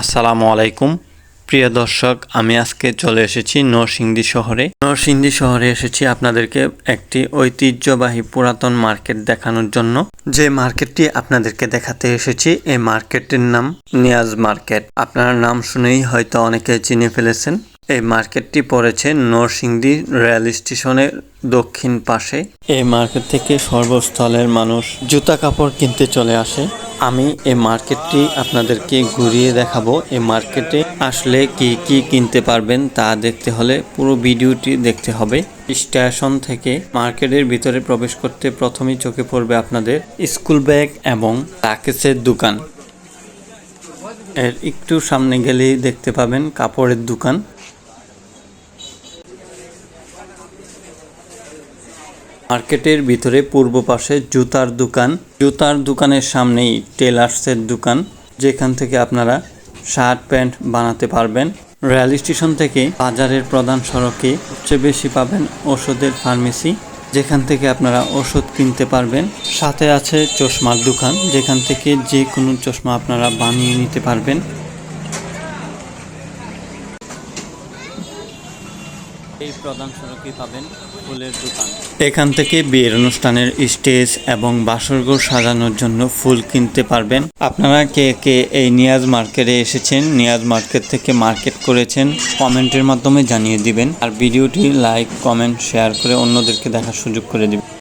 আসসালামু আলাইকুম। প্রিয় দর্শক, আমি আজকে চলে এসেছি নরসিংদী শহরে। নরসিংদী শহরে এসেছি আপনাদেরকে একটি ঐতিহ্যবাহী পুরাতন মার্কেট দেখানোর জন্য। যে মার্কেটটি আপনাদেরকে দেখাতে এসেছি, এই মার্কেটের নাম নিয়াজ মার্কেট। আপনার নাম শুনেই হয়তো অনেকে চিনে ফেলেছেন। এই মার্কেটটি পড়েছে নরসিংদী রেল স্টেশনের দক্ষিণ পাশে। এই মার্কেট থেকে সর্বস্থলের মানুষ জুতা কাপড় কিনতে চলে আসে। আমি এই মার্কেটটি আপনাদেরকে ঘুরিয়ে দেখাবো। এই মার্কেটে আসলে কি কি কিনতে পারবেন তা দেখতে হলে পুরো ভিডিওটি দেখতে হবে। স্টেশন থেকে মার্কেটের ভিতরে প্রবেশ করতে প্রথমেই চোখে পড়বে আপনাদের স্কুল ব্যাগ এবং টাকেসের দোকান। এর একটু সামনে গেলেই দেখতে পাবেন কাপড়ের দোকান। মার্কেটের ভিতরে পূর্ব পাশে জুতার দোকান। জুতার দোকানের সামনেই টেলার্সের দোকান, যেখান থেকে আপনারা শার্ট প্যান্ট বানাতে পারবেন। রেল স্টেশন থেকে বাজারের প্রধান সড়কে সবচেয়ে বেশি পাবেন ওষুধের ফার্মেসি, যেখান থেকে আপনারা ওষুধ কিনতে পারবেন। সাথে আছে চশমার দোকান, যেখান থেকে যে কোনো চশমা আপনারা বানিয়ে নিতে পারবেন। এই প্রধান সড়কে পাবেন ফুলের দোকান। এখান থেকে বিয়ের অনুষ্ঠানের স্টেজ এবং বাসরঘর সাজানোর জন্য ফুল কিনতে পারবেন। আপনারা কে কে এই নিয়াজ মার্কেটে এসেছেন, নিয়াজ মার্কেট থেকে মার্কেট করেছেন, কমেন্টের মাধ্যমে জানিয়ে দিবেন। আর ভিডিওটি লাইক, কমেন্ট, শেয়ার করে অন্যদেরকে দেখার সুযোগ করে দিবেন।